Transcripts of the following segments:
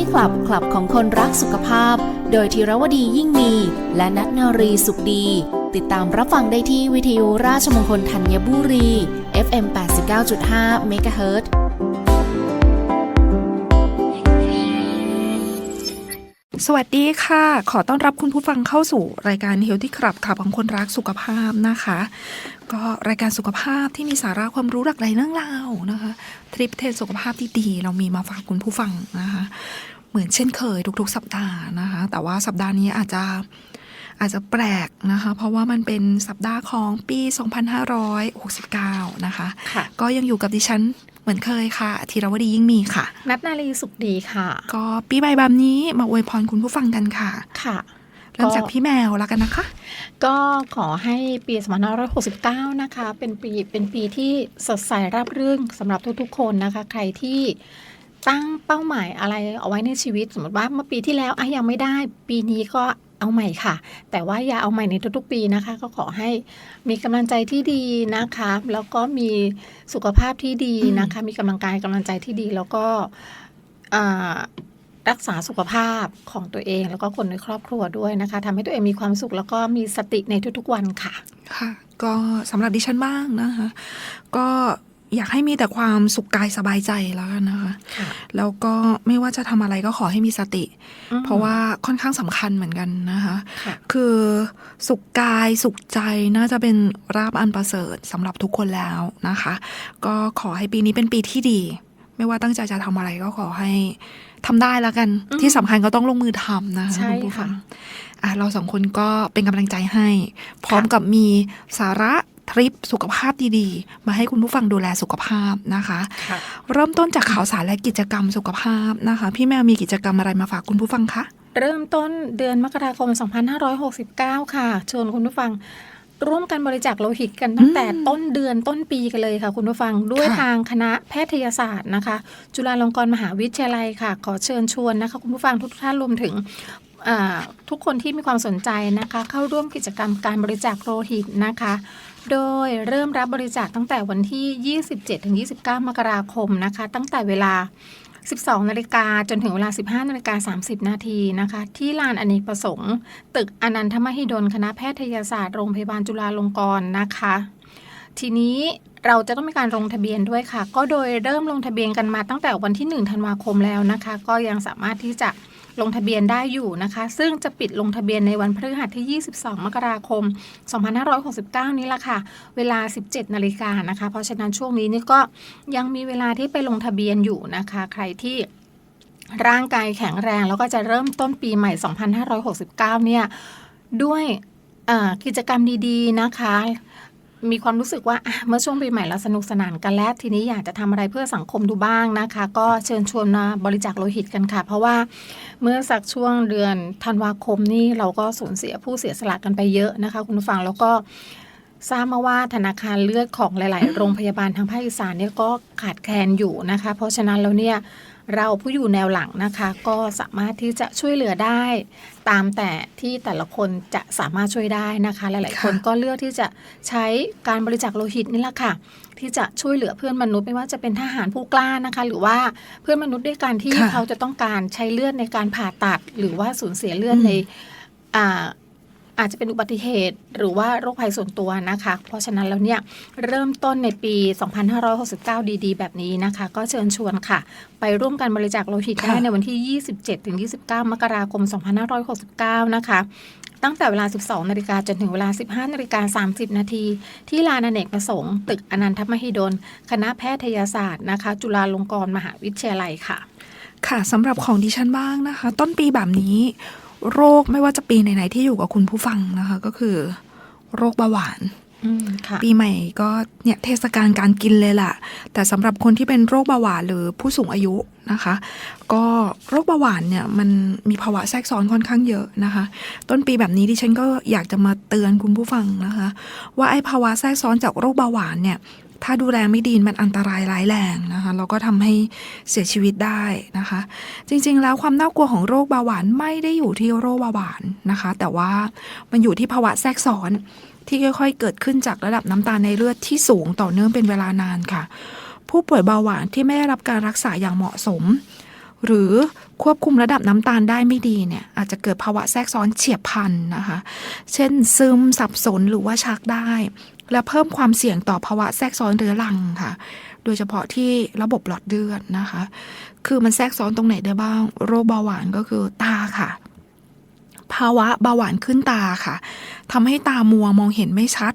Healthy Club คลับของคนรักสุขภาพ โดยธีรวดียิ่งมี และนัทนารีสุขดี ติดตามรับฟังได้ที่วิทยุราชมงคลธัญบุรี FM 89.5 MHz สวัสดีค่ะ ขอต้อนรับคุณผู้ฟังเข้าสู่รายการ Healthy Club ขับของคนรักสุขภาพนะคะ ก็รายการสุขภาพที่มีสาระความรู้หลากหลายเรื่องราวนะคะทริปเทรนสุขภาพที่ดีเรามีมาฝากคุณผู้ฟังนะคะ เหมือนเช่นเคยทุกๆ สัปดาห์นะคะ แต่ว่าสัปดาห์นี้อาจจะอาจจะแปลกนะคะ เพราะว่ามันเป็นสัปดาห์ของปี 2569 นะคะค่ะก็ยังอยู่กับดิฉันเหมือนเคยค่ะธีรวดียิ่งมีค่ะ นัทนารีสุขดีค่ะ ก็ปีใหม่แบบนี้มาอวยพรคุณผู้ฟังกันค่ะค่ะเริ่มจากพี่แมวแล้วกันนะคะ ก็ขอให้ปี2569 นะคะ เป็นปีเป็นปีที่สดใสราบรื่นสำหรับทุกๆ คนนะคะ ใครที่ ตั้งเป้าหมายอะไรเอาไว้ในชีวิต สมมติว่าเมื่อปีที่แล้วอะยังไม่ได้ ปีนี้ก็เอาใหม่ค่ะ แต่ว่าอย่าเอาใหม่ในทุกๆปีนะคะ ก็ขอให้มีกำลังใจที่ดีนะคะ แล้วก็มีสุขภาพที่ดีนะคะ มีกำลังกายกำลังใจที่ดี แล้วก็อ่ารักษาสุขภาพของตัวเอง แล้วก็คนในครอบครัวด้วยนะคะทำให้ตัวเองมีความสุขแล้วก็มีสติในทุกๆวันค่ะ ค่ะ ก็สำหรับดิฉันบ้างนะคะ ก็ อยากให้มีแต่ความสุขกายสบายใจแล้วกันนะคะค่ะ แล้วก็ไม่ว่าจะทำอะไรก็ขอให้มีสติอืมเพราะว่าค่อนข้างสำคัญเหมือนกันนะคะ ค่ะ คือสุขกายสุขใจน่าจะเป็นราบอันประเสริฐสำหรับทุกคนแล้วนะคะ ก็ขอให้ปีนี้เป็นปีที่ดี ไม่ว่าตั้งใจจะทำอะไรก็ขอให้ทำได้แล้วกัน อืมที่สำคัญก็ต้องลงมือทำนะคะใช่ณผู้ฟัค่ะงอะเราสองคนก็เป็นกำลังใจให้ พร้อมกับมีสาระ ทริปสุขภาพดีๆ มาให้คุณผู้ฟังดูแลสุขภาพนะคะค่ะเริ่มต้นจากข่าวสารและกิจกรรมสุขภาพนะคะ พี่แมวมีกิจกรรมอะไรมาฝากคุณผู้ฟังคะ เริ่มต้นเดือนมกราคม 2569 ค่ะเชิญคุณผู้ฟังร่วมกันบริจาคโลหิตกันตั้งแต่ต้นเดือนต้นปีกันเลยค่ะคุณผู้ฟังด้วยค่ะทางคณะแพทยศาสตร์นะคะ จุฬาลงกรณ์มหาวิทยาลัยค่ะ ขอเชิญชวนนะคะคุณผู้ฟังทุกท่านรวมถึงอ่าทุกคนที่มีความสนใจนะคะ เข้าร่วมกิจกรรมการบริจาคโลหิตนะคะ โดยเริ่มรับบริจาคตั้งแต่วันที่ 27-29 มกราคมนะคะ ตั้งแต่เวลา 12 นาฬิกาจนถึงเวลา 15 นาฬิกา 30 นาทีนะคะ ที่ลานอเนกประสงค์ ตึกอนันทมหิดล คณะแพทยศาสตร์โรงพยาบาลจุฬาลงกรณ์นะคะ ทีนี้เราจะต้องมีการลงทะเบียนด้วยค่ะ ก็โดยเริ่มลงทะเบียนกันมาตั้งแต่วันที่ 1 ธันวาคมแล้วนะคะ ก็ยังสามารถที่จะ ลงทะเบียนได้อยู่นะคะ ซึ่งจะปิดลงทะเบียนในวันพฤหัสที่ 22 มกราคม 2569 นี้ละค่ะ เวลา 17 นาฬิกานะคะ เพราะฉะนั้นช่วงนี้นี่ก็ยังมีเวลาที่ไปลงทะเบียนอยู่นะคะ ใครที่ร่างกายแข็งแรงแล้วก็จะเริ่มต้นปีใหม่ 2569 เนี่ย ด้วยกิจกรรมดีๆนะคะ มีความรู้สึกว่าเมื่อช่วงปีใหม่เราสนุกสนานกันแล้ว ทีนี้อยากจะทำอะไรเพื่อสังคมดูบ้างนะคะ ก็เชิญชวนมาบริจาคโลหิตกันค่ะ เพราะว่าเมื่อสักช่วงเดือนธันวาคมนี่เราก็สูญเสียผู้เสียสละกันไปเยอะนะคะ คุณผู้ฟังแล้วก็ทราบมาว่าธนาคารเลือดของหลาย ๆ โรงพยาบาลทางภาคอีสานเนี่ยก็ขาดแคลนอยู่นะคะ เพราะฉะนั้นแล้วเนี่ย เราผู้อยู่แนวหลังนะคะ ก็สามารถที่จะช่วยเหลือได้ ตามแต่ที่แต่ละคนจะสามารถช่วยได้นะคะ หลาย ๆ คนค่ะก็เลือกที่จะใช้การบริจาคโลหิตนี่แหละค่ะ ที่จะช่วยเหลือเพื่อนมนุษย์ไม่ว่าจะเป็นทหารผู้กล้านะคะ หรือว่าเพื่อนมนุษย์ด้วยการที่ค่ะเขาจะต้องการใช้เลือดในการผ่าตัด หรือว่าสูญเสียเลือดอืมใน อ่าอาจจะเป็นอุบัติเหตุ หรือว่าโรคภัยส่วนตัวนะคะ เพราะฉะนั้นแล้วเนี่ยเริ่มต้นในปี 2569 ดีๆ แบบนี้นะคะ ก็เชิญชวนค่ะ ไปร่วมกันบริจาคโลหิตได้ค่ะในวันที่ 27-29 มกราคม 2569 นะคะตั้งแต่เวลา 12 นาฬิกาจนถึงเวลา 15 นาฬิกา 30 นาที ที่ลานอเนกประสงค์ตึกอนันทมหิดล คณะแพทยศาสตร์นะคะ จุฬาลงกรณ์มหาวิทยาลัยค่ะ ค่ะสำหรับของดิฉันบ้างนะคะ ต้นปีแบบนี้ โรคไม่ว่าจะปีไหนๆที่อยู่กับคุณผู้ฟังนะคะ ก็คือ โรคเบาหวานอืมค่ะปีใหม่ก็เนี่ยเทศกาลการกินเลยล่ะ แต่สำหรับคนที่เป็นโรคเบาหวานหรือผู้สูงอายุนะคะ ก็โรคเบาหวานเนี่ยมันมีภาวะแทรกซ้อนค่อนข้างเยอะนะคะ ต้นปีแบบนี้ดิฉันก็อยากจะมาเตือนคุณผู้ฟังนะคะ ว่าไอ้ภาวะแทรกซ้อนจากโรคเบาหวานเนี่ย ถ้าดูแลไม่ดีมันอันตรายร้ายแรงนะคะแล้วก็ทำให้เสียชีวิตได้นะคะ จริงๆ แล้วความน่ากลัวของโรคเบาหวานไม่ได้อยู่ที่โรคเบาหวานนะคะ แต่ว่ามันอยู่ที่ภาวะแทรกซ้อนที่ค่อยๆ เกิดขึ้นจากระดับน้ำตาลในเลือดที่สูงต่อเนื่องเป็นเวลานานค่ะ ผู้ป่วยเบาหวานที่ไม่ได้รับการรักษาอย่างเหมาะสม หรือควบคุมระดับน้ำตาลได้ไม่ดีเนี่ยอาจจะเกิดภาวะแทรกซ้อนเฉียบพลันนะคะ เช่นซึมสับสนหรือว่าชักได้ และเพิ่มความเสี่ยงต่อภาวะแทรกซ้อนเรื้อรังค่ะ โดยเฉพาะที่ระบบหลอดเลือดนะคะ คือมันแทรกซ้อนตรงไหนได้บ้าง โรคเบาหวานก็คือตาค่ะ ภาวะเบาหวานขึ้นตาค่ะทำให้ตามัวมองเห็นไม่ชัด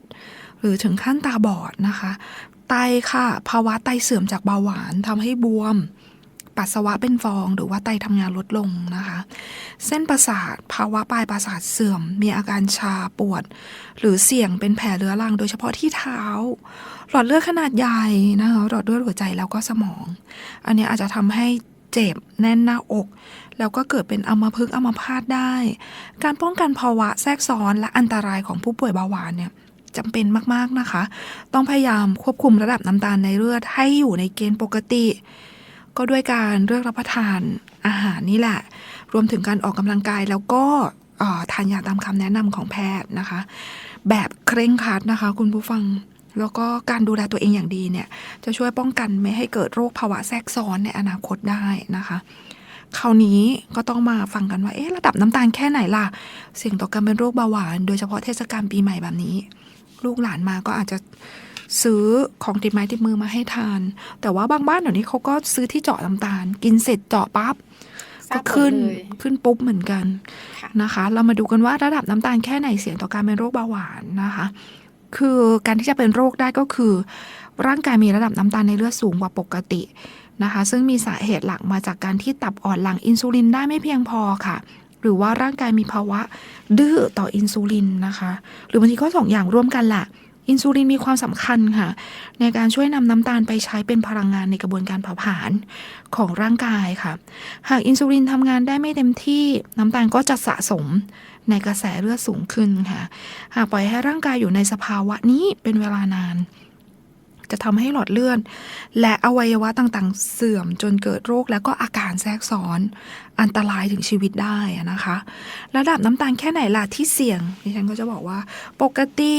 หรือถึงขั้นตาบอดนะคะ ไตค่ะ ภาวะไตเสื่อมจากเบาหวานทำให้บวม ปัสสาวะเป็นฟอง หรือว่าไตทำงานลดลงนะคะ เส้นประสาทภาวะปลายประสาทเสื่อม มีอาการชาปวด หรือเสี่ยงเป็นแผลเรื้อรัง โดยเฉพาะที่เท้า หลอดเลือดขนาดใหญ่นะคะหลอดเลือดหัวใจแล้วก็สมอง อันนี้อาจจะทำให้เจ็บแน่นหน้าอก แล้วก็เกิดเป็นอัมพฤกษ์อัมพาตได้ การป้องกันภาวะแทรกซ้อนและอันตรายของผู้ป่วยเบาหวานเนี่ยจำเป็นมาก ๆ นะคะ ต้องพยายามควบคุมระดับน้ำตาลในเลือดให้อยู่ในเกณฑ์ปกติ ก็ด้วยการเลือกรับประทานอาหารนี่แหละ รวมถึงการออกกำลังกายแล้วก็ทานยาตามคำแนะนำของแพทย์นะคะ แบบเคร่งครัดนะคะ คุณผู้ฟังแล้วก็การดูแลตัวเองอย่างดีเนี่ยจะช่วยป้องกันไม่ให้เกิดโรคภาวะแทรกซ้อนในอนาคตได้นะคะ คราวนี้ก็ต้องมาฟังกันว่าเอ๊ะระดับน้ำตาลแค่ไหนล่ะ เสี่ยงต่อการเป็นโรคเบาหวาน โดยเฉพาะเทศกาลปีใหม่แบบนี้ ลูกหลานมาก็อาจจะ ซื้อของติดไม้ติดมือมาให้ทาน แต่ว่าบางบ้านเดี๋ยวนี้เขาก็ซื้อที่เจาะน้ำตาล กินเสร็จเจาะปั๊บทราก็บผลขึ้นเลยขึ้นปุ๊บเหมือนกันค่ะนะคะ เรามาดูกันว่าระดับน้ำตาลแค่ไหนเสี่ยงต่อการเป็นโรคเบาหวานนะคะ คือการที่จะเป็นโรคได้ก็คือ ร่างกายมีระดับน้ำตาลในเลือดสูงกว่าปกตินะคะ ซึ่งมีสาเหตุหลักมาจากการที่ตับอ่อนหลั่งอินซูลินได้ไม่เพียงพอค่ะ หรือว่าร่างกายมีภาวะดื้อต่ออินซูลินนะคะ หรือบางทีก็สองอย่างร่วมกันแหละ อินซูลินมีความสำคัญค่ะ ในการช่วยนำน้ำตาลไปใช้เป็นพลังงานในกระบวนการเผาผลาญของร่างกายค่ะ หากอินซูลินทำงานได้ไม่เต็มที่น้ำตาลก็จะสะสมในกระแสเลือดสูงขึ้นค่ะ หากปล่อยให้ร่างกายอยู่ในสภาวะนี้เป็นเวลานาน จะทำให้หลอดเลือดและอวัยวะต่างๆ เสื่อมจนเกิดโรคแล้วก็อาการแทรกซ้อน อันตรายถึงชีวิตได้นะคะ ระดับน้ำตาลแค่ไหนล่ะที่เสี่ยงดิฉันก็จะบอกว่า ปกติ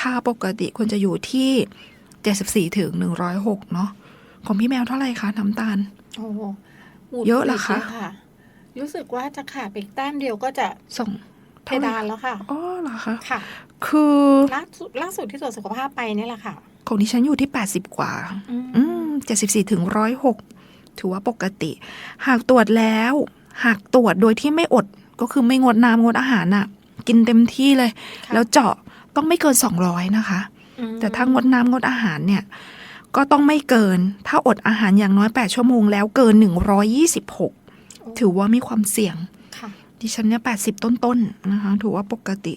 ค่าปกติควรจะอยู่ที่ 74ถึง106 เนาะของพี่แมวเท่าไหร่คะน้ำตาล โอ้โหหวุดเยอะเหรอคะหวิดลรู้สึกว่าจะขาดไปอีกแต้มเดียวก็จะส่งเพเท่าไหร่ดานแล้วค่ะอ๋อเหรอคะค่ะ คือล่าสุดล่าสุดที่ตรวจสุขภาพไปเนี่ยแหละค่ะ ของดิฉันอยู่ที่ 80 กว่าอืมอืมเจ็ดสิบสี่ถึงร้อยหกถือว่าปกติ หากตรวจแล้ว หากตรวจโดยที่ไม่อดก็คือไม่งดน้ำงดอาหารน่ะ กินเต็มที่เลยค่ะแล้วเจาะ ต้องไม่เกินสองร้อยนะคะอืมแต่ถ้างดน้ำงดอาหารเนี่ย ก็ต้องไม่เกิน ถ้าอดอาหารอย่างน้อย 8 ชั่วโมงแล้วเกิน 126 ถือว่ามีความเสี่ยงค่ะดิฉันเนี่ยแปดสิบต้นๆนะคะ ถือว่าปกติ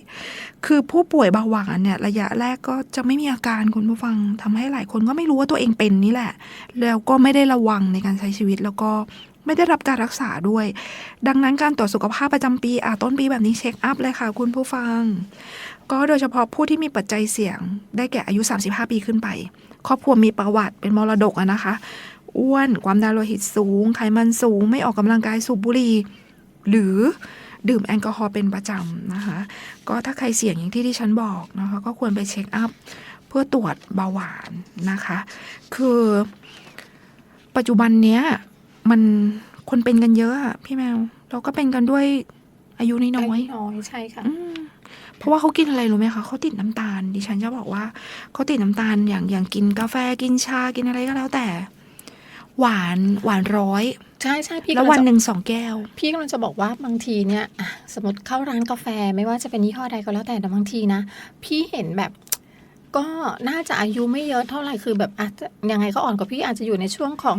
คือผู้ป่วยเบาหวานเนี่ย ระยะแรกก็จะไม่มีอาการคุณผู้ฟังทำให้หลายคนก็ไม่รู้ว่าตัวเองเป็นนี่แหละ แล้วก็ไม่ได้ระวังในการใช้ชีวิตแล้วก็ไม่ได้รับการรักษาด้วย ดังนั้นการตรวจสุขภาพประจำปีอะต้นปีแบบนี้เช็คอัพเลยค่ะ คุณผู้ฟัง ก็โดยเฉพาะผู้ที่มีปัจจัยเสี่ยง ได้แก่อายุ 35 ปีขึ้นไป ครอบครัวมีประวัติเป็นมรดกอะนะคะ อ้วน ความดันโลหิตสูง ไขมันสูง ไม่ออกกำลังกายสูบบุหรี่หรือดื่มแอลกอฮอล์เป็นประจำนะคะ ก็ถ้าใครเสี่ยงอย่างที่ที่ฉันบอกนะคะ ก็ควรไปเช็คอัพเพื่อตรวจเบาหวานนะคะ คือปัจจุบันเนี้ยมันคนเป็นกันเยอะอะพี่แมว เราก็เป็นกันด้วยอายุน้อยๆน้อยน้อยใช่ค่ะอืม เพราะว่าเขากินอะไรรู้ไหมคะเขาติดน้ำตาล ดิฉันจะบอกว่าเขาติดน้ำตาลอย่างอย่างกินกาแฟกินชากินอะไรก็แล้วแต่ หวานหวานร้อย ใช่ใช่พี่แล้วกำวันจะหนึ่งสองแก้ว พี่กำลังจะบอกว่าบางทีเนี่ยอะสมมติเข้าร้านกาแฟไม่ว่าจะเป็นยี่ห้อใดก็แล้วแต่แต่บางทีนะ พี่เห็นแบบ ก็น่าจะอายุไม่เยอะเท่าไหร่คือแบบอาจจะยังไงก็อ่อนกว่าพี่อาจจะอยู่ในช่วงของ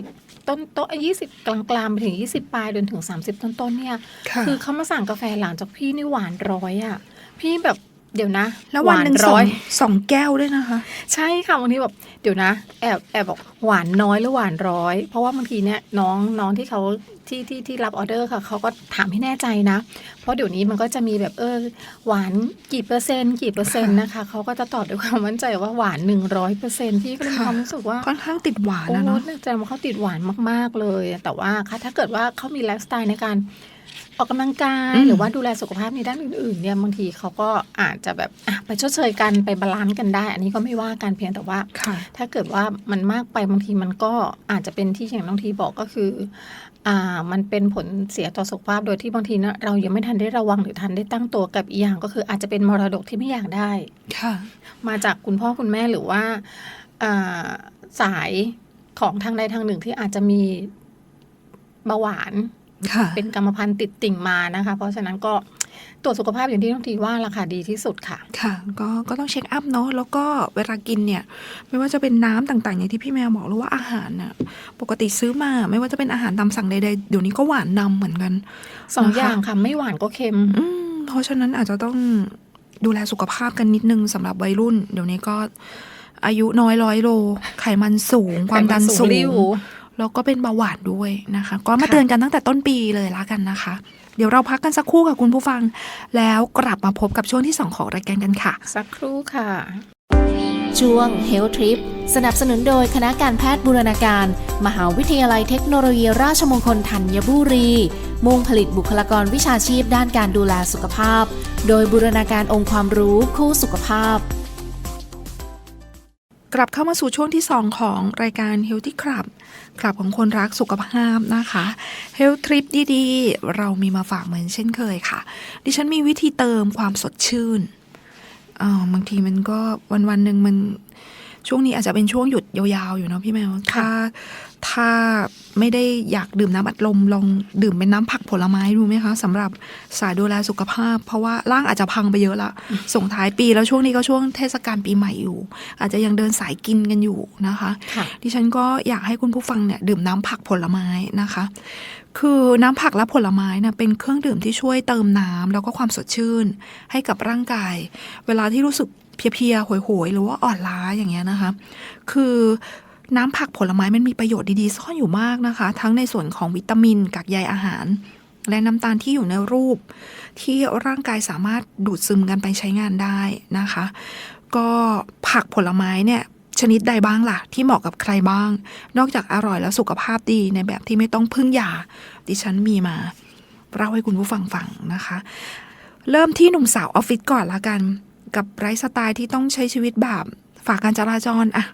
20 ต้นโต๊ะยี่สิบกลางๆไปถึง 20 ปลายจนถึง 30 ต้นๆเนี่ย ค่ะ คือเขามาสั่งกาแฟหลังจากพี่นี่หวานร้อยอะ พี่แบบ เดี๋ยวนะ แล้ววันหนึ่งสร้อองยสองแก้วด้วยนะคะ ใช่ค่ะบางทีแบบเดี๋ยวนะ แอบแอบบอกหวานน้อยหรือหวานร้อย เพราะว่าบางทีเนี่ยน้องน้องที่เขาที่ที่ที่รับออเดอร์ค่ะเขาก็ถามให้แน่ใจนะ เพราะเดี๋ยวนี้มันก็จะมีแบบเออหวานกี่เปอร์เซ็นต์กี่เปอร์เซ็นต์นะคะเขาก็จะตอบด้วยความมั่นใจว่าหวานหนึ่งร้อยเปอร์เซ็นต์พี่ก็เลยมีค่ะความรู้สึกว่าค่อนข้างติดหวานโอ้นะเนาะแสดงว่าเขาติดหวานมากๆเลย แต่ว่าค่ะถ้าเกิดว่าเขามีไลฟ์สไตล์ในการ ออกกำลังกายอืมหรือว่าดูแลสุขภาพในด้านอื่นๆเนี่ยบางทีเขาก็อาจจะแบบอะไปชดเชยกันไปบาลานซ์กันได้ อันนี้ก็ไม่ว่ากันเพียงแต่ว่าค่ะถ้าเกิดว่ามันมากไปบางทีมันก็อาจจะเป็นที่อย่างน้องทีบอกก็คืออ่ามันเป็นผลเสียต่อสุขภาพโดยที่บางทีนะเรายังไม่ทันได้ระวังหรือทันได้ตั้งตัวกับอีกอย่างก็คืออาจจะเป็นมรดกที่ไม่อยากได้ค่ะมาจากคุณพ่อคุณแม่หรือว่าอ่าสายของทางใดทางหนึ่งที่อาจจะมีเบาหวานค่ะ เป็นกรรมพันธุ์ติดติ่งมานะคะ เพราะฉะนั้นก็ตรวจสุขภาพอย่างที่น้องทีว่าราคาดีที่สุดค่ะ ค่ะ ก็ก็ต้องเช็คอัพเนาะแล้วก็เวลากินเนี่ย ไม่ว่าจะเป็นน้ำต่างๆ อย่างที่พี่แมวบอกหรือว่าอาหารน่ะปกติซื้อมาไม่ว่าจะเป็นอาหารตามสั่งใดๆเดี๋ยวนี้ก็หวานนำเหมือนกันสองนะคะอย่างค่ะไม่หวานก็เค็มอืมเพราะฉะนั้นอาจจะต้องดูแลสุขภาพกันนิดนึงสำหรับวัยรุ่น เดี๋ยวนี้ก็อายุน้อยร้อยโล ไขมันสูง ความดันไขมันสูสูงงริ้ว แล้วก็เป็นเบาหวานด้วยนะคะ ก็มาค่ะเตือนกันตั้งแต่ต้นปีเลยละกันนะคะ เดี๋ยวเราพักกันสักครู่ค่ะคุณผู้ฟัง แล้วกลับมาพบกับช่วงที่ 2 ของรายการกันค่ะ สักครู่ค่ะ ช่วง Health Trip สนับสนุนโดยคณะการแพทย์บูรณาการ มหาวิทยาลัยเทคโนโลยีราชมงคลธัญบุรี มุ่งผลิตบุคลากรวิชาชีพด้านการดูแลสุขภาพ โดยบูรณาการองค์ความรู้คู่สุขภาพ กลับเข้ามาสู่ช่วงที่ 2 ของรายการ Healthy Club คลับของคนรักสุขภาพนะคะ Health Trip ดีๆ เรามีมาฝากเหมือนเช่นเคยค่ะ ดิฉันมีวิธีเติมความสดชื่นอ่าบางทีมันก็วันวันๆหนึ่งมัน ช่วงนี้อาจจะเป็นช่วงหยุดยาวๆอยู่เนาะพี่แมวถ้าถ้าไม่ได้อยากดื่มน้ำอัดลมลองดื่มเป็นน้ำผักผลไม้ดูไหมคะสำหรับสายดูแลสุขภาพ เพราะว่าร่างอาจจะพังไปเยอะละส่งท้ายปีแล้วช่วงนี้ก็ช่วงเทศกาลปีใหม่อยู่ อาจจะยังเดินสายกินกันอยู่นะคะค่ะดิฉันก็อยากให้คุณผู้ฟังเนี่ยดื่มน้ำผักผลไม้นะคะ คือน้ำผักและผลไม้เนี่ยเป็นเครื่องดื่มที่ช่วยเติมน้ำแล้วก็ความสดชื่นให้กับร่างกาย เวลาที่รู้สึก เพียๆโหยๆ หรือว่าอ่อนล้าอย่างเงี้ยนะคะ คือน้ำผักผลไม้มันมีประโยชน์ดีๆ ซ่อนอยู่มากนะคะ ทั้งในส่วนของวิตามินกากใยอาหาร และน้ำตาลที่อยู่ในรูป ที่ร่างกายสามารถดูดซึมกันไปใช้งานได้นะคะ ก็ผักผลไม้เนี่ยชนิดใดบ้างล่ะ ที่เหมาะกับใครบ้าง นอกจากอร่อยแล้วสุขภาพดีในแบบที่ไม่ต้องพึ่งยาดิฉันมีมาเล่าให้คุณผู้ฟังฟังนะคะ เริ่มที่หนุ่มสาวออฟฟิศก่อนละกัน กับไลฟ์สไตล์ที่ต้องใช้ชีวิตแบบฝากการจราจรอะ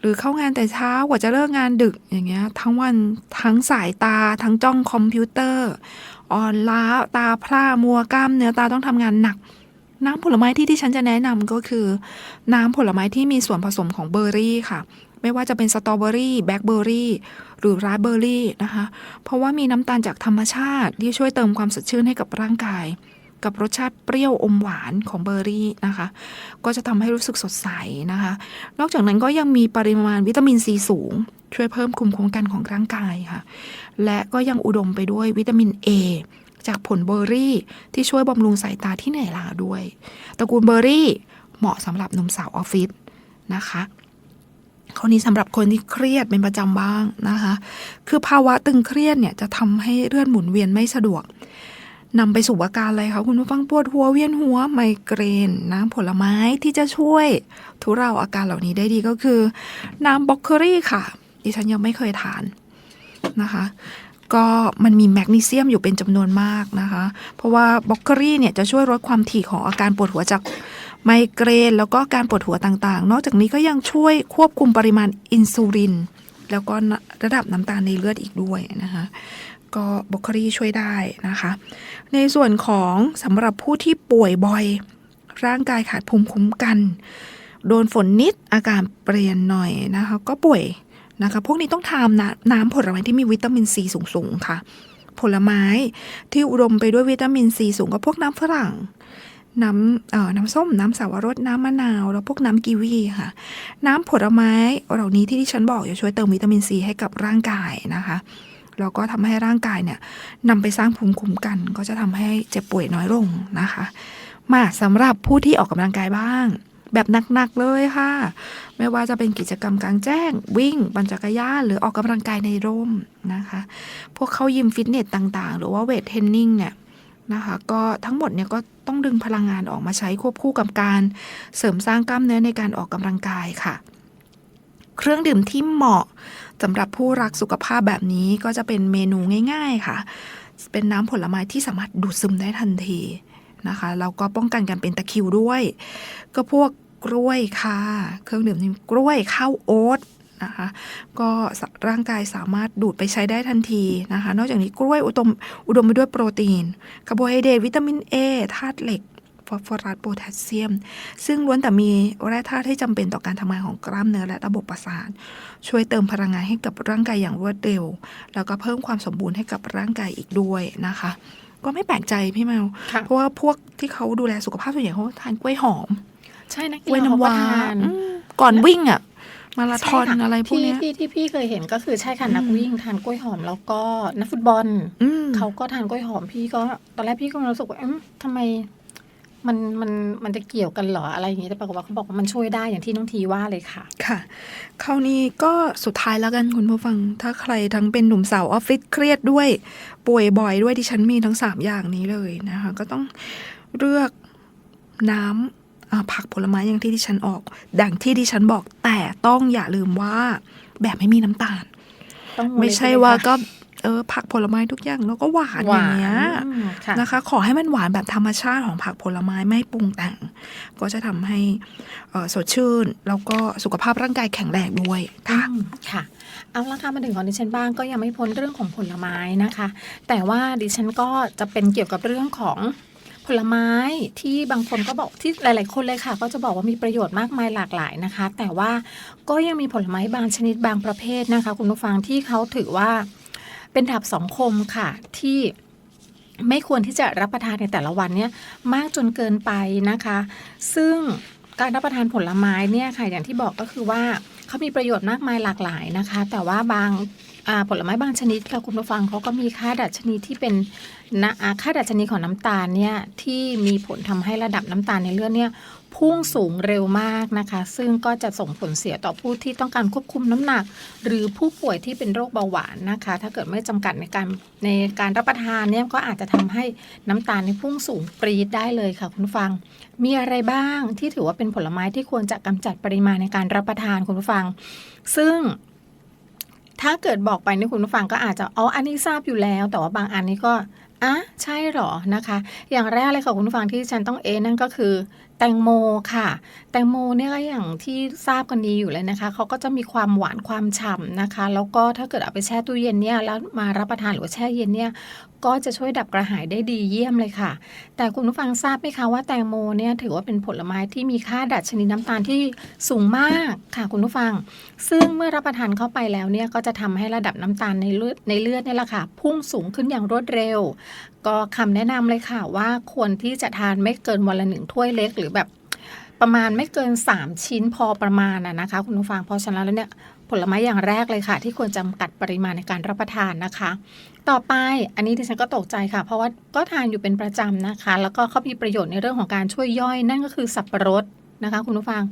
หรือเข้างานแต่เช้ากว่าจะเลิกงานดึกอย่างเงี้ย ทั้งวันทั้งสายตา ทั้งจ้องคอมพิวเตอร์ อ่อนล้าตาพร่ามัวกล้ามเนื้อตาต้องทำงานหนัก น้ำผลไม้ที่ที่ฉันจะแนะนำก็คือ น้ำผลไม้ที่มีส่วนผสมของเบอร์รี่ค่ะไม่ว่าจะเป็นสตรอเบอรี่แบล็คเบอร์รี่หรือราสเบอร์รี่นะคะ เพราะว่ามีน้ำตาลจากธรรมชาติที่ช่วยเติมความสดชื่นให้กับร่างกาย กับรสชาติเปรี้ยวอมหวานของเบอร์รี่นะคะ ก็จะทำให้รู้สึกสดใสนะคะ นอกจากนั้นก็ยังมีปริมาณวิตามินซีสูง ช่วยเพิ่มคุมคุ้มกันของร่างกายค่ะ และก็ยังอุดมไปด้วยวิตามิน A จากผลเบอร์รี่ ที่ช่วยบำรุงสายตาที่เหนื่อยล้าด้วยตระกูลเบอร์รี่เหมาะสำหรับหนุ่มสาวออฟฟิศนะคะข้อนี้สำหรับคนที่เครียดเป็นประจำบ้างนะคะ คือภาวะตึงเครียดเนี่ยจะทำให้เลือดหมุนเวียนไม่สะดวก นำไปสู่อาการอะไรคะคุณผู้ฟังปวดหัวเวียนหัวไมเกรน น้ำผลไม้ที่จะช่วย ทุเราอาการเหล่านี้ได้ดีก็คือ น้ำบล็อกเกอรี่ค่ะ ดิฉันยังไม่เคยทานนะคะ ก็มันมีแมกนีเซียมอยู่เป็นจำนวนมากนะคะ เพราะว่าบล็อกเกอรี่เนี่ยจะช่วยลดความถี่ของอาการปวดหัวจากไมเกรน แล้วก็การปวดหัวต่างๆ นอกจากนี้ก็ยังช่วยควบคุมปริมาณอินซูลินแล้วก็ระดับน้ำตาลในเลือดอีกด้วยนะคะ ก็บล็อกเกอรี่ช่วยได้นะคะ ในส่วนของสำหรับผู้ที่ป่วยบ่อย ร่างกายขาดภูมิคุ้มกัน โดนฝนนิดอาการเปลี่ยนหน่อยนะคะ ก็ป่วยนะคะ พวกนี้ต้องทานน้ำน้ำผลไม้ที่มีวิตามินซีสูงๆค่ะ ผลไม้ที่อุดมไปด้วยวิตามินซีสูงก็พวกน้ำฝรั่งน้ำเอ่อน้ำส้ม น้ำสาวรส น้ำมะนาว แล้วพวกน้ำกีวีค่ะ น้ำผลไม้เหล่านี้ที่ที่ฉันบอกจะช่วยเติมวิตามินซีให้กับร่างกายนะคะ แล้วก็ทำให้ร่างกายเนี่ยนำไปสร้างภูมิคุ้มกัน ก็จะทำให้เจ็บป่วยน้อยลงนะคะ มาสำหรับผู้ที่ออกกำลังกายบ้าง แบบหนักๆเลยค่ะ ไม่ว่าจะเป็นกิจกรรมกลางแจ้ง วิ่งปั่นจักรยานหรือออกกำลังกายในร่มนะคะ พวกเข้ายิมฟิตเนสต่างๆ หรือว่าเวทเทรนนิ่งเนี่ยนะคะก็ทั้งหมดเนี่ยก็ต้องดึงพลังงานออกมาใช้ควบคู่กับการเสริมสร้างกล้ามเนื้อในการออกกำลังกายค่ะ เครื่องดื่มที่เหมาะ สำหรับผู้รักสุขภาพแบบนี้ก็จะเป็นเมนูง่าย ๆค่ะ เป็นน้ำผลไม้ที่สามารถดูดซึมได้ทันทีนะคะแล้วก็ป้องกันการเป็นตะคริวด้วย ก็พวกกล้วยค่ะ เครื่องดื่มนี่กล้วยข้าวโอ๊ตนะคะก็ร่างกายสามารถดูดไปใช้ได้ทันทีนะคะ นอกจากนี้กล้วยอุดมอุดมไปด้วยโปรตีนคาร์โบไฮเดรตวิตามิน A ธาตุเหล็ก ฟอสฟอรัสโพแทสเซียม ซึ่งล้วนแต่มีแร่ธาตุที่จำเป็นต่อการทำงานของกล้ามเนื้อและระบบประสาท ช่วยเติมพลังงานให้กับร่างกายอย่างรวดเร็ว แล้วก็เพิ่มความสมบูรณ์ให้กับร่างกายอีกด้วยนะคะ ก็ไม่แปลกใจพี่แมวค่ะเพราะว่าพวกที่เขาดูแลสุขภาพส่วนใหญ่เขาทานกล้วยหอม ใช่นะกล้วยน้ำว้าทานอืมก่อนวิ่งอะมาราธอนใช่ค่อะไรพวกเนี้ยที่ที่ที่พี่เคยเห็นก็คือใช่ค่ะนักอืมวิ่งทานกล้วยหอมแล้วก็นักฟุตบอลอืมเขาก็ทานกล้วยหอมพี่ก็ตอนแรกพี่ก็รู้สึกว่าเอ๊ะทำไม มันมันมันจะเกี่ยวกันเหรออะไรอย่างนี้แต่ปรากฏว่าเขาบอกว่ามันช่วยได้อย่างที่น้องทีว่าเลยค่ะ ค่ะ คราวนี้ก็สุดท้ายแล้วกันคุณผู้ฟัง ถ้าใครทั้งเป็นหนุ่มสาวออฟฟิศเครียดด้วย ป่วยบ่อยด้วยที่ฉันมีทั้งสามอย่างนี้เลยนะคะ ก็ต้องเลือกน้ำอ่าผักผลไม้อย่างที่ที่ฉันออก ดังที่ที่ฉันบอกแต่ต้องอย่าลืมว่าแบบไม่มีน้ำตาลต้องไม่ใช่ว่าก็ เออผักผลไม้ทุกอย่างแล้วก็หวานหอวาย่างเงี้ยนอืมค่ะนะคะ ขอให้มันหวานแบบธรรมชาติของผักผลไม้ไม่ปรุงแต่ง ก็จะทำให้เอ่อสดชื่น แล้วก็สุขภาพร่างกายแข็งแรงด้วยค่ะอืมค่ะเอาละค่ะมาถึงของดิฉันบ้างก็ยังไม่พ้นเรื่องของผลไม้นะคะ แต่ว่าดิฉันก็จะเป็นเกี่ยวกับเรื่องของผลไม้ที่บางคนก็บอกที่หลาย ๆ คนเลยค่ะ ก็จะบอกว่ามีประโยชน์มากมายหลากหลายนะคะ แต่ว่าก็ยังมีผลไม้บางชนิดบางประเภทนะคะ คุณผู้ฟังที่เขาถือว่า เป็นดาบสองคมค่ะที่ไม่ควรที่จะรับประทานในแต่ละวันเนี่ยมากจนเกินไปนะคะ ซึ่งการรับประทานผลไม้เนี่ยค่ะอย่างที่บอกก็คือว่าเขามีประโยชน์มากมายหลากหลายนะคะ แต่ว่าบางาผลไม้บางชนิดค่ะคุณผู้ฟังเขาก็มีค่าดัชนีที่เป็นนะค่าดัชนีของน้ำตาลเนี่ยที่มีผลทำให้ระดับน้ำตาลในเลือดเนี่ย พุ่งสูงเร็วมากนะคะ ซึ่งก็จะส่งผลเสียต่อผู้ที่ต้องการควบคุมน้ำหนัก หรือผู้ป่วยที่เป็นโรคเบาหวานนะคะ ถ้าเกิดไม่จำกัดในการในการรับประทานเนี่ยก็อาจจะทำให้น้ำตาลในพุ่งสูงปรีดได้เลยค่ะคุณฟัง มีอะไรบ้างที่ถือว่าเป็นผลไม้ที่ควรจะกำจัดปริมาณในการรับประทานคุณผู้ฟัง ซึ่งถ้าเกิดบอกไปนี่คุณผู้ฟังก็อาจจะอ๋ออันนี้ทราบอยู่แล้ว แต่ว่าบางอันนี้ก็อะใช่หรอนะคะ อย่างแรกเลยค่ะคุณผู้ฟังที่ฉันต้องเอนั่นก็คือ ตงโมค่ะ แตงโมเนี่ยก็อย่างที่ทราบกันดีอยู่เลยนะคะเขาก็จะมีความหวานความฉ่ำนะคะ แล้วก็ถ้าเกิดเอาไปแช่ตู้เย็นเนี่ยแล้วมารับประทานหรือว่าแช่เย็นเนี่ยก็จะช่วยดับกระหายได้ดีเยี่ยมเลยค่ะ แต่คุณผู้ฟังทราบไหมคะว่าแตงโมเนี่ยถือว่าเป็นผลไม้ที่มีค่าดัชนีน้ำตาลที่สูงมากค่ะคุณผู้ฟัง ซึ่งเมื่อรับประทานเข้าไปแล้วเนี่ยก็จะทำให้ระดับน้ำตาลในเลือดในเลือดเนี่ยแหละค่ะพุ่งสูงขึ้นอย่างรวดเร็ว ก็คำแนะนำเลยค่ะว่าควรที่จะทานไม่เกินวันละหนึ่งถ้วยเล็กหรือแบบประมาณไม่เกิน 3 ชิ้นพอประมาณนะคะ คุณผู้ฟังพราะฉะนั้นแล้วเนี่ยผลไม้อย่างแรกเลยค่ะ ที่ควรจำกัดปริมาณในการรับประทานนะคะ ต่อไปอันนี้ดิฉันก็ตกใจค่ะ เพราะว่าก็ทานอยู่เป็นประจำนะคะ แล้วก็เขามีประโยชน์ในเรื่องของการช่วยย่อย นั่นก็คือสับปะรดนะคะ คุณผู้ฟัง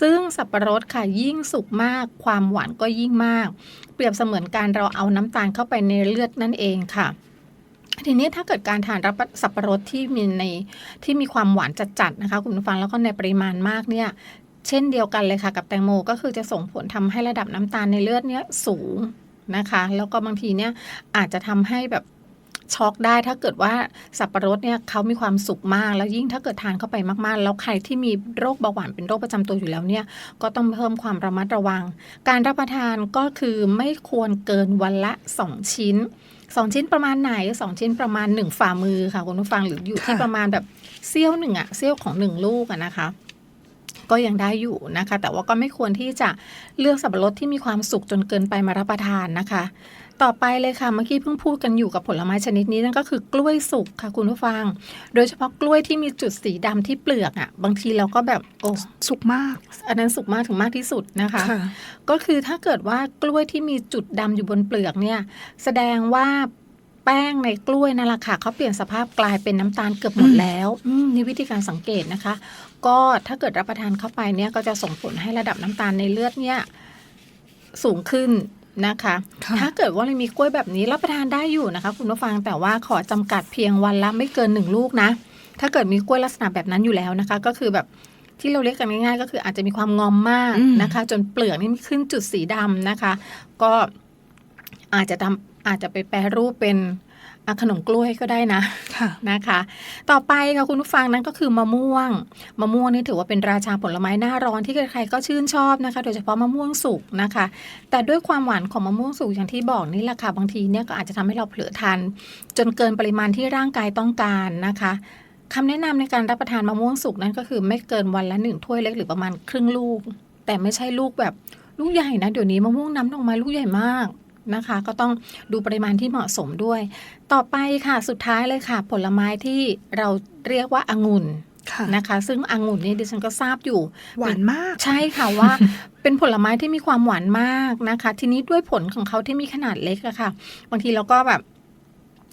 ซึ่งสับปะรดค่ะยิ่งสุกมาก ความหวานก็ยิ่งมาก เปรียบเสมือนการเราเอาน้ำตาลเข้าไปในเลือดนั่นเองค่ะ ทีนี้ถ้าเกิดการทานรับสับปะรดที่มีในที่มีความหวานจัดๆนะคะคุณผู้ฟังแล้วก็ในปริมาณมากเนี่ยเช่นเดียวกันเลยค่ะกับแตงโมก็คือจะส่งผลทำให้ระดับน้ำตาลในเลือดเนี่ยสูงนะคะ แล้วก็บางทีเนี่ยอาจจะทำให้แบบช็อกได้ถ้าเกิดว่าสับปะรดเนี่ยเขามีความสุกมาก แล้วยิ่งถ้าเกิดทานเข้าไปมากๆ แล้วใครที่มีโรคเบาหวานเป็นโรคประจำตัวอยู่แล้วเนี่ยก็ต้องเพิ่มความระมัดระวัง การรับประทานก็คือไม่ควรเกินวันละ 2 ชิ้น 2ชิ้นประมาณไหน2ชิ้นประมาณ1ฝ่ามือค่ะคุณผู้ฟังหรืออยู่ที่ค่ะประมาณแบบเซี่ยวหนึ่งอะเซี่ยวของ1ลูกอะนะคะก็ยังได้อยู่นะคะ แต่ว่าก็ไม่ควรที่จะเลือกสับปะรดที่มีความสุกจนเกินไปมารับประทานนะคะ ต่อไปเลยค่ะเมื่อกี้เพิ่งพูดกันอยู่กับผลไม้ชนิดนี้นั่นก็คือกล้วยสุกค่ะคุณผู้ฟัง โดยเฉพาะกล้วยที่มีจุดสีดำที่เปลือกอะ่ะ บางทีเราก็แบบโอ้สุกมาก อันนั้นสุกมากถึงมากที่สุดนะคะค่ะก็คือถ้าเกิดว่ากล้วยที่มีจุดดำอยู่บนเปลือกเนี่ยแสดงว่าแป้งในกล้วยนั่นแหละค่ะเขาเปลี่ยนสภาพกลายเป็นน้ำตาลเกือบหมดอืมแล้วอืมนี่วิธีการสังเกตนะคะ ก็ถ้าเกิดรับประทานเข้าไปเนี่ยก็จะส่งผลให้ระดับน้ำตาลในเลือดเนี่ยสูงขึ้น นะคะค่ะถ้าเกิดว่าเรามีกล้วยแบบนี้รับประทานได้อยู่นะคะ คุณผู้ฟังแต่ว่าขอจำกัดเพียงวันละไม่เกินหนึ่งลูกนะ ถ้าเกิดมีกล้วยลักษณะแบบนั้นอยู่แล้วนะคะ ก็คือแบบที่เราเรียกกันง่ายๆ ก็คืออาจจะมีความงอมมากอืมนะคะ จนเปลือกนี่มีขึ้นจุดสีดำนะคะ ก็อาจจะทำอาจจะไปแปรรูปเป็นอะ ขนมกล้วยก็ได้นะค่ะนะคะ ต่อไปค่ะคุณผู้ฟังนั้นก็คือมะม่วง มะม่วงนี่ถือว่าเป็นราชาผลไม้หน้าร้อนที่ใครๆก็ชื่นชอบนะคะ โดยเฉพาะมะม่วงสุกนะคะ แต่ด้วยความหวานของมะม่วงสุกอย่างที่บอกนี่แหละค่ะบางทีเนี่ยก็อาจจะทำให้เราเผลอทานจนเกินปริมาณที่ร่างกายต้องการนะคะคำแนะนำในการรับประทานมะม่วงสุกนั้นก็คือไม่เกินวันละหนึ่งถ้วยเล็กหรือประมาณครึ่งลูก แต่ไม่ใช่ลูกแบบลูกใหญ่นะเดี๋ยวนี้มะม่วงน้ำดอกไม้ลูกใหญ่มาก นะคะ ก็ต้องดูปริมาณที่เหมาะสมด้วย ต่อไปค่ะสุดท้ายเลยค่ะ ผลไม้ที่เราเรียกว่าองุ่นค่ะนะคะ ซึ่งองุ่นนี่ดิฉันก็ทราบอยู่หวานมาก ใช่ค่ะว่า เป็นผลไม้ที่มีความหวานมากนะคะ ทีนี้ด้วยผลของเขาที่มีขนาดเล็กอะค่ะ บางทีเราก็แบบ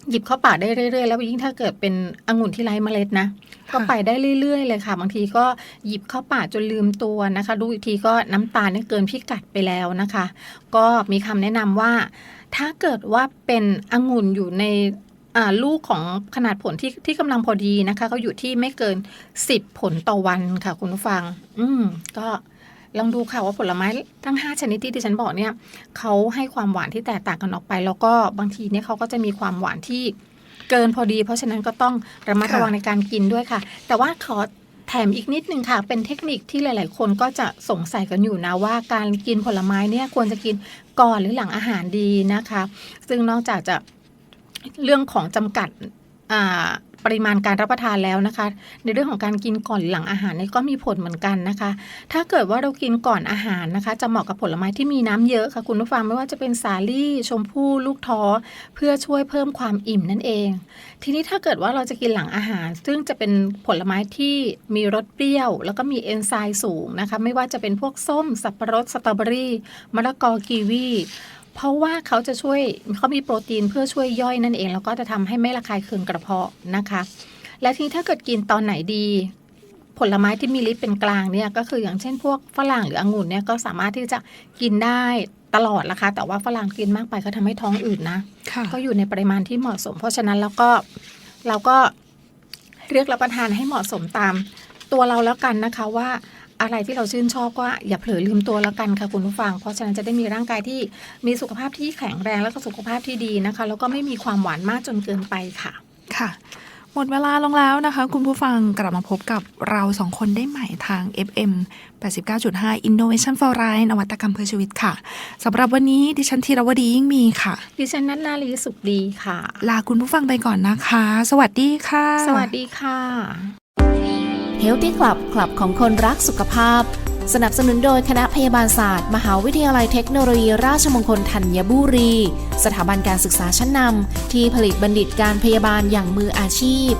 หยิบเข้าปากได้เรื่อยๆ แล้วยิ่งถ้าเกิดเป็นองุ่นที่ไร้เมล็ดนะก็ไปได้เรื่อยๆ เลยค่ะ บางทีก็หยิบเข้าปากจนลืมตัวนะคะดูอีกทีก็น้ำตาลเนี่ยเกินพิกัดไปแล้วนะคะ ก็มีคำแนะนำว่า ถ้าเกิดว่าเป็นองุ่นอยู่ในอ่าลูกของขนาดผลที่ที่กำลังพอดีนะคะเขาอยู่ที่ไม่เกิน 10 ผลต่อวันค่ะคุณผู้ฟัง อืมก็ ลองดูค่ะว่าผลไม้ทั้ง 5 ชนิดที่ดิฉันบอกเนี่ยเขาให้ความหวานที่แตกต่างกันออกไป แล้วก็บางทีเนี่ยเขาก็จะมีความหวานที่เกินพอดี เพราะฉะนั้นก็ต้องระมัดระวังในการกินด้วยค่ะ แต่ว่าขอแถมอีกนิดนึงค่ะ เป็นเทคนิคที่หลาย ๆ คนก็จะสงสัยกันอยู่นะว่าการกินผลไม้เนี่ยควรจะกินก่อนหรือหลังอาหารดีนะคะ ซึ่งนอกจากจะเรื่องของจำกัดอ่า ปริมาณการรับประทานแล้วนะคะ ในเรื่องของการกินก่อนหรือหลังอาหารนี่ก็มีผลเหมือนกันนะคะ ถ้าเกิดว่าเรากินก่อนอาหารนะคะ จะเหมาะกับผลไม้ที่มีน้ำเยอะค่ะ คุณผู้ฟังไม่ว่าจะเป็นสาลี่ ชมพู่ลูกท้อ เพื่อช่วยเพิ่มความอิ่มนั่นเอง ทีนี้ถ้าเกิดว่าเราจะกินหลังอาหาร ซึ่งจะเป็นผลไม้ที่มีรสเปรี้ยว แล้วก็มีเอนไซม์สูงนะคะ ไม่ว่าจะเป็นพวกส้มสับปะรดสตรอเบอรี่มะละกอกีวี เพราะว่าเขาจะช่วยเขามีโปรตีนเพื่อช่วยย่อยนั่นเอง แล้วก็จะทำให้ไม่ระคายเคืองกระเพาะนะคะ และทีนี้ถ้าเกิดกินตอนไหนดี ผลไม้ที่มีฤทธิ์เป็นกลางเนี่ยก็คืออย่างเช่นพวกฝรั่งหรือองุ่นเนี่ยก็สามารถที่จะกินได้ตลอดละคะ แต่ว่าฝรั่งกินมากไปก็ทำให้ท้องอืดนะค่ะก็อยู่ในปริมาณที่เหมาะสม เพราะฉะนั้นแล้วก็เราก็เลือกรับประทานให้เหมาะสมตามตัวเราแล้วกันนะคะว่า อะไรที่เราชื่นชอบก็อย่าเผลอลืมตัวแล้วกันค่ะคุณผู้ฟัง เพราะฉะนั้นจะได้มีร่างกายที่มีสุขภาพที่แข็งแรงแล้วก็สุขภาพที่ดีนะคะ แล้วก็ไม่มีความหวานมากจนเกินไปค่ะ ค่ะ หมดเวลาลงแล้วนะคะ คุณผู้ฟังกลับมาพบกับเราสองคนได้ใหม่ทาง FM 89.5 Innovation for Life นวัตกรรมเพื่อชีวิตค่ะสำหรับวันนี้ดิฉันธีรวดียิ่งมีค่ะ ดิฉันนัทนาลีสุขดีค่ะ ลาคุณผู้ฟังไปก่อนนะคะ สวัสดีค่ะ สวัสดีค่ะ Healthy Club คลับของคนรักสุขภาพ สนับสนุนโดยคณะพยาบาลศาสตร์ มหาวิทยาลัยเทคโนโลยีราชมงคลธัญบุรี สถาบันการศึกษาชั้นนำที่ผลิตบัณฑิตการพยาบาลอย่างมืออาชีพ